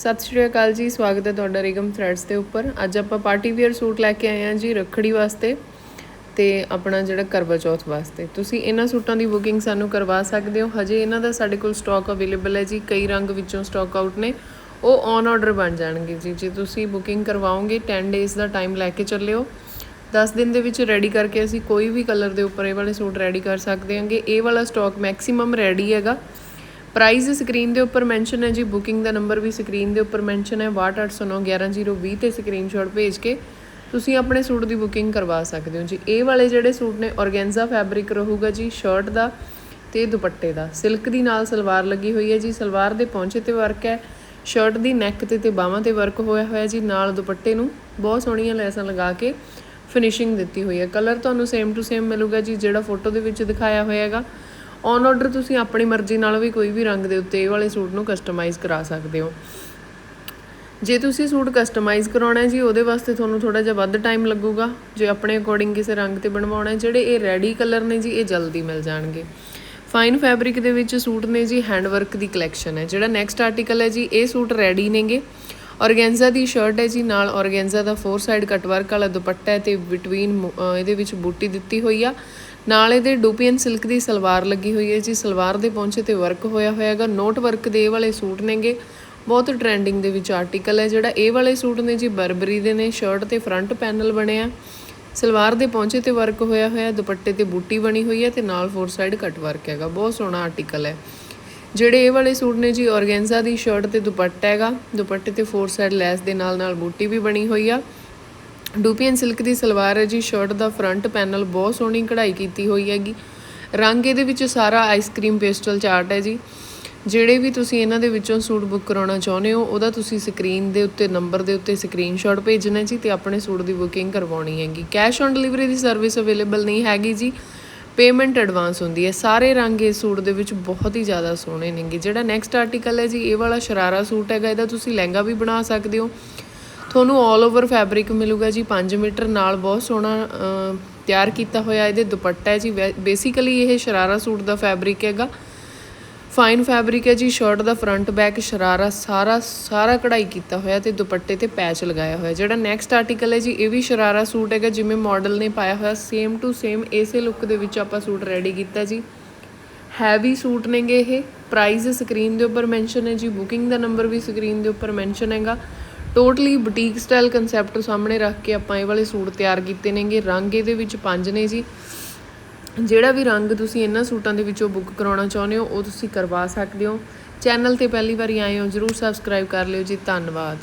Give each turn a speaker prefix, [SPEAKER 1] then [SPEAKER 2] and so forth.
[SPEAKER 1] ਸਤਿ ਸ਼੍ਰੀ ਅਕਾਲ ਜੀ, ਸਵਾਗਤ ਹੈ ਤੁਹਾਡਾ ਰਿਗਮ ਥ੍ਰੈਡਸ ਦੇ ਉੱਪਰ। ਅੱਜ ਆਪਾਂ ਪਾਰਟੀ ਵੇਅਰ ਸੂਟ ਲੈ ਕੇ ਆਏ ਹਾਂ ਜੀ ਰੱਖੜੀ ਵਾਸਤੇ ਤੇ ਆਪਣਾ ਜਿਹੜਾ ਕਰਵਾ ਚੌਥ ਵਾਸਤੇ। ਤੁਸੀਂ ਇਹਨਾਂ ਸੂਟਾਂ ਦੀ ਬੁਕਿੰਗ ਸਾਨੂੰ ਕਰਵਾ ਸਕਦੇ ਹੋ। ਹਜੇ ਇਹਨਾਂ ਦਾ ਸਾਡੇ ਕੋਲ ਸਟਾਕ ਅਵੇਲੇਬਲ ਹੈ ਜੀ, ਕਈ ਰੰਗ ਵਿੱਚੋਂ ਸਟਾਕ ਆਊਟ ਨੇ। ਉਹ ਔਨ ਆਰਡਰ ਬਣ ਜਾਣਗੇ ਜੀ। ਜੇ ਤੁਸੀਂ ਬੁਕਿੰਗ ਕਰਵਾਓਗੇ 10 ਡੇਜ਼ ਦਾ ਟਾਈਮ ਲੈ ਕੇ ਚੱਲਿਓ। 10 ਦਿਨ ਦੇ ਵਿੱਚ ਰੈਡੀ ਕਰਕੇ ਅਸੀਂ ਕੋਈ ਵੀ ਕਲਰ ਦੇ ਉੱਪਰ ਇਹ ਵਾਲੇ ਸੂਟ ਰੈਡੀ ਕਰ ਸਕਦੇ ਹਾਂਗੇ। ਇਹ ਵਾਲਾ ਸਟਾਕ ਮੈਕਸਿਮਮ ਰੈਡੀ ਹੈਗਾ। ਪ੍ਰਾਈਸ ਸਕਰੀਨ ਦੇ ਉੱਪਰ ਮੈਂਸ਼ਨ ਹੈ ਜੀ, ਬੁਕਿੰਗ ਦਾ ਨੰਬਰ ਵੀ ਸਕਰੀਨ ਦੇ ਉੱਪਰ ਮੈਂਸ਼ਨ ਹੈ 628091120 ਤੇ ਸਕਰੀਨਸ਼ਾਟ ਭੇਜ ਕੇ ਤੁਸੀਂ ਆਪਣੇ ਸੂਟ ਦੀ ਬੁਕਿੰਗ ਕਰਵਾ ਸਕਦੇ ਹੋ ਜੀ। ਇਹ ਵਾਲੇ ਜਿਹੜੇ ਸੂਟ ਨੇ, ਔਰਗੈਂਜ਼ਾ ਫੈਬਰਿਕ ਰਹੂਗਾ ਜੀ, ਸ਼ਰਟ ਦਾ ਤੇ ਦੁਪੱਟੇ ਦਾ। ਸਿਲਕ ਦੀ ਨਾਲ ਸਲਵਾਰ ਲੱਗੀ ਹੋਈ ਹੈ ਜੀ, ਸਲਵਾਰ ਦੇ ਪੌਂਚੇ ਤੇ ਵਰਕ ਹੈ, ਸ਼ਰਟ ਦੀ ਨੈਕ ਤੇ ਤੇ ਬਾਹਾਂ ਤੇ ਵਰਕ ਹੋਇਆ ਹੋਇਆ ਜੀ, ਨਾਲ ਦੁਪੱਟੇ ਨੂੰ ਬਹੁਤ ਸੋਹਣੀਆਂ ਲੈਸਾਂ ਲਗਾ ਕੇ ਫਿਨਿਸ਼ਿੰਗ ਦਿੱਤੀ ਹੋਈ ਹੈ। ਕਲਰ ਤੁਹਾਨੂੰ ਸੇਮ ਟੂ ਸੇਮ ਮਿਲੂਗਾ ਜੀ, ਜਿਹੜਾ ਫੋਟੋ ਦੇ ਵਿੱਚ ਦਿਖਾਇਆ ਹੋਇਆ ਹੈਗਾ। ਔਨ ਆਰਡਰ ਤੁਸੀਂ ਆਪਣੀ ਮਰਜ਼ੀ ਨਾਲ ਵੀ ਕੋਈ ਵੀ ਰੰਗ ਦੇ ਉੱਤੇ ਇਹ ਵਾਲੇ ਸੂਟ ਨੂੰ ਕਸਟਮਾਈਜ਼ ਕਰਾ ਸਕਦੇ ਹੋ। ਜੇ ਤੁਸੀਂ ਸੂਟ ਕਸਟਮਾਈਜ਼ ਕਰਾਉਣਾ ਹੈ ਜੀ, ਉਹਦੇ ਵਾਸਤੇ ਤੁਹਾਨੂੰ ਥੋੜਾ ਜਿਹਾ ਵੱਧ ਟਾਈਮ ਲੱਗੂਗਾ। ਜੇ ਆਪਣੇ ਅਕੋਰਡਿੰਗ ਕਿਸੇ ਰੰਗ ਤੇ ਬਣਵਾਉਣਾ ਹੈ, ਜਿਹੜੇ ਇਹ ਰੈਡੀ ਕਲਰ ਨੇ ਜੀ, ਇਹ ਜਲਦੀ ਮਿਲ ਜਾਣਗੇ। ਫਾਈਨ ਫੈਬਰਿਕ ਦੇ ਵਿੱਚ ਸੂਟ ਨੇ ਜੀ ਹੈਂਡ ਵਰਕ ਦੀ ਕਲੈਕਸ਼ਨ ਹੈ। ਜਿਹੜਾ ਨੈਕਸਟ ਆਰਟੀਕਲ ਹੈ ਜੀ, ਇਹ ਸੂਟ ਰੈਡੀ ਨੇਗੇ। ਔਰਗੈਂਜ਼ਾ ਦੀ ਸ਼ਰਟ ਹੈ ਜੀ, ਨਾਲ ਔਰਗੈਂਜ਼ਾ ਦਾ ਫੋਰ ਸਾਈਡ ਕਟ ਵਰਕ ਵਾਲਾ ਦੁਪੱਟਾ ਹੈ ਤੇ ਬਿਟਵੀਨ ਇਹਦੇ ਵਿੱਚ ਬੂਟੀ ਦਿੱਤੀ ਹੋਈ ਆ। ਨਾਲ ਇਹਦੇ ਡੂਪੀਅਨ ਸਿਲਕ ਦੀ ਸਲਵਾਰ ਲੱਗੀ ਹੋਈ ਹੈ ਜੀ, ਸਲਵਾਰ ਦੇ ਪੌਂਚੇ ਤੇ ਵਰਕ ਹੋਇਆ ਹੋਇਆ ਹੈਗਾ। ਨੋਟ ਵਰਕ ਦੇ ਇਹ ਵਾਲੇ ਸੂਟ ਨੇਗੇ। ਬਹੁਤ ਟ੍ਰੈਂਡਿੰਗ ਦੇ ਵਿੱਚ ਆਰਟੀਕਲ ਹੈ ਜਿਹੜਾ। ਇਹ ਵਾਲੇ ਸੂਟ ਨੇ ਜੀ, ਬਰਬਰੀ ਦੇ ਨੇ ਸ਼ਰਟ ਤੇ ਫਰੰਟ ਪੈਨਲ ਬਣਿਆ ਸਲਵਾਰ ਦੇ ਪੌਂਚੇ ਤੇ ਵਰਕ ਹੋਇਆ ਹੋਇਆ, ਦੁਪੱਟੇ ਤੇ ਬੂਟੀ ਬਣੀ ਹੋਈ ਹੈ ਤੇ ਨਾਲ ਫੋਰ ਸਾਈਡ ਕਟ ਵਰਕ ਹੈਗਾ। ਬਹੁਤ ਸੋਹਣਾ ਆਰਟੀਕਲ ਹੈ। ਜਿਹੜੇ ਇਹ ਵਾਲੇ ਸੂਟ ਨੇ ਜੀ, ਔਰਗੈਂਜ਼ਾ ਦੀ ਸ਼ਰਟ ਤੇ ਦੁਪੱਟਾ ਹੈਗਾ। ਦੁਪੱਟੇ ਤੇ ਫੋਰ ਸਾਈਡ ਲੈਸ ਦੇ ਨਾਲ ਨਾਲ ਬੂਟੀ ਵੀ ਬਣੀ ਹੋਈ ਆ। ਡੂਪੀਅਨ ਸਿਲਕ ਦੀ ਸਲਵਾਰ ਹੈ ਜੀ ਸ਼ਰਟ ਦਾ ਫਰੰਟ ਪੈਨਲ ਬਹੁਤ ਸੋਹਣੀ ਕਢਾਈ ਕੀਤੀ ਹੋਈ ਹੈਗੀ। ਰੰਗ ਇਹਦੇ ਵਿੱਚ ਸਾਰਾ ਆਈਸਕ੍ਰੀਮ ਪੇਸਟਲ ਚਾਰਟ ਹੈ ਜੀ। ਜਿਹੜੇ ਵੀ ਤੁਸੀਂ ਇਹਨਾਂ ਦੇ ਵਿੱਚੋਂ ਸੂਟ ਬੁੱਕ ਕਰਾਉਣਾ ਚਾਹੁੰਦੇ ਹੋ, ਉਹਦਾ ਤੁਸੀਂ ਸਕਰੀਨ ਦੇ ਉੱਤੇ ਨੰਬਰ ਦੇ ਉੱਤੇ ਸਕਰੀਨਸ਼ਾਟ ਭੇਜਣਾ ਜੀ ਤੇ ਆਪਣੇ ਸੂਟ ਦੀ ਬੁਕਿੰਗ ਕਰਵਾਉਣੀ ਹੈਗੀ। ਕੈਸ਼ ਔਨ ਡਿਲੀਵਰੀ ਦੀ ਸਰਵਿਸ ਅਵੇਲੇਬਲ ਨਹੀਂ ਹੈਗੀ ਜੀ। ਪੇਮੈਂਟ ਐਡਵਾਂਸ ਹੁੰਦੀ ਹੈ। ਸਾਰੇ ਰੰਗ ਇਸ ਸੂਟ ਦੇ ਵਿੱਚ ਬਹੁਤ ਹੀ ਜ਼ਿਆਦਾ ਸੋਹਣੇ ਨੇਗੇ। ਜਿਹੜਾ ਨੈਕਸਟ ਆਰਟੀਕਲ ਹੈ ਜੀ, ਇਹ ਵਾਲਾ ਸ਼ਰਾਰਾ ਸੂਟ ਹੈਗਾ, ਇਹਦਾ ਤੁਸੀਂ ਲਹਿੰਗਾ ਵੀ ਬਣਾ ਸਕਦੇ ਹੋ। ਤੁਹਾਨੂੰ 올 ਓਵਰ ਫੈਬਰਿਕ ਮਿਲੂਗਾ ਜੀ 5 ਮੀਟਰ ਨਾਲ ਬਹੁਤ ਸੋਹਣਾ ਤਿਆਰ ਕੀਤਾ ਹੋਇਆ ਇਹਦੇ ਦੁਪੱਟਾ ਹੈ ਜੀ। ਬੇਸਿਕਲੀ ਇਹ ਸ਼ਰਾਰਾ ਸੂਟ ਦਾ ਫੈਬਰਿਕ ਹੈਗਾ। ਫਾਈਨ ਫੈਬਰਿਕ ਹੈ ਜੀ ਸ਼ਰਟ ਦਾ ਫਰੰਟ ਬੈਕ ਸ਼ਰਾਰਾ, ਸਾਰਾ ਸਾਰਾ ਕਢਾਈ ਕੀਤਾ ਹੋਇਆ ਤੇ ਦੁਪੱਟੇ ਤੇ ਪੈਚ ਲਗਾਇਆ ਹੋਇਆ। ਜਿਹੜਾ ਨੈਕਸਟ ਆਰਟੀਕਲ ਹੈ ਜੀ, ਇਹ ਵੀ ਸ਼ਰਾਰਾ ਸੂਟ ਹੈਗਾ, ਜਿਵੇਂ ਮਾਡਲ ਨੇ ਪਾਇਆ ਹੋਇਆ ਸੇਮ ਟੂ ਸੇਮ ਇਸੇ ਲੁੱਕ ਦੇ ਵਿੱਚ ਆਪਾਂ ਸੂਟ ਰੈਡੀ ਕੀਤਾ ਜੀ। ਹੈਵੀ ਸੂਟ ਨੇਗੇ ਇਹ ਪ੍ਰਾਈਸ ਸਕਰੀਨ ਦੇ ਉੱਪਰ ਮੈਂਸ਼ਨ ਹੈ ਜੀ ਬੁਕਿੰਗ ਦਾ ਨੰਬਰ ਵੀ ਸਕਰੀਨ ਦੇ ਉੱਪਰ ਮੈਂਸ਼ਨ ਹੈਗਾ। ਟੋਟਲੀ ਬੁਟੀਕ ਸਟਾਈਲ ਕਨਸੈਪਟ ਸਾਹਮਣੇ ਰੱਖ ਕੇ ਆਪਾਂ ਇਹ ਵਾਲੇ ਸੂਟ ਤਿਆਰ ਕੀਤੇ ਨੇਗੇ, ਰੰਗ ਇਹਦੇ ਵਿੱਚ ਪੰਜ ਨੇ ਜੀ। ਜਿਹੜਾ ਵੀ ਰੰਗ ਤੁਸੀਂ ਇਹਨਾਂ ਸੂਟਾਂ ਦੇ ਵਿੱਚੋਂ ਬੁੱਕ ਕਰਾਉਣਾ ਚਾਹੁੰਦੇ ਹੋ, ਉਹ ਤੁਸੀਂ ਕਰਵਾ ਸਕਦੇ ਹੋ। ਚੈਨਲ ਤੇ ਪਹਿਲੀ ਵਾਰੀ ਆਏ ਹੋ, ਜਰੂਰ ਸਬਸਕ੍ਰਾਈਬ ਕਰ ਲਿਓ ਜੀ। ਧੰਨਵਾਦ।